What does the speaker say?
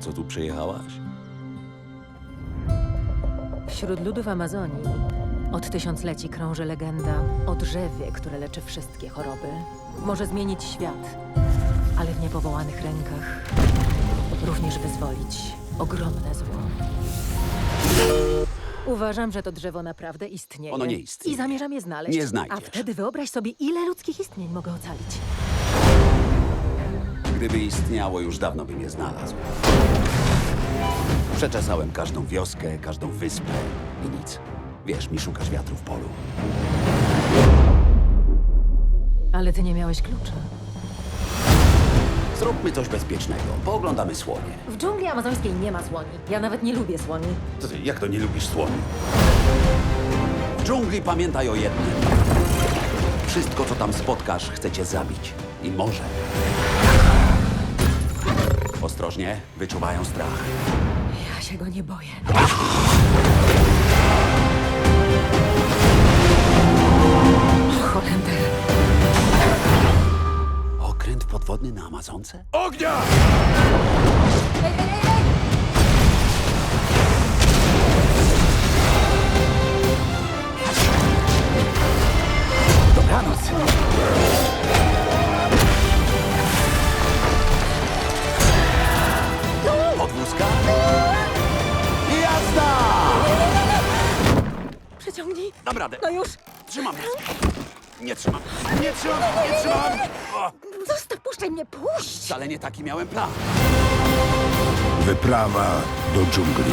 co tu przyjechałaś? Wśród ludów Amazonii od tysiącleci krąży legenda o drzewie, które leczy wszystkie choroby. Może zmienić świat, ale w niepowołanych rękach również wyzwolić ogromne zło. Uważam, że to drzewo naprawdę istnieje. Ono nie istnieje. I zamierzam je znaleźć. Nie znajdziesz. A wtedy wyobraź sobie, ile ludzkich istnień mogę ocalić. Gdyby istniało, już dawno bym je znalazł. Przeczesałem każdą wioskę, każdą wyspę i nic. Wiesz, mi szukasz wiatru w polu. Ale ty nie miałeś klucza. Zróbmy coś bezpiecznego. Pooglądamy słonie. W dżungli amazońskiej nie ma słoni. Ja nawet nie lubię słoni. Co ty, jak to nie lubisz słoni? W dżungli pamiętaj o jednym. Wszystko, co tam spotkasz, chce cię zabić. I może. Ostrożnie, wyczuwają strach. Ja się go nie boję. Holender. Okręt podwodny na Amazonce? Ognia! Dam radę. No już. Trzymam. Nie trzymam. Nie trzymam, nie trzymam. O, Zostaw, puszczaj mnie, puść. wcale nie taki miałem plan. Wyprawa do dżungli.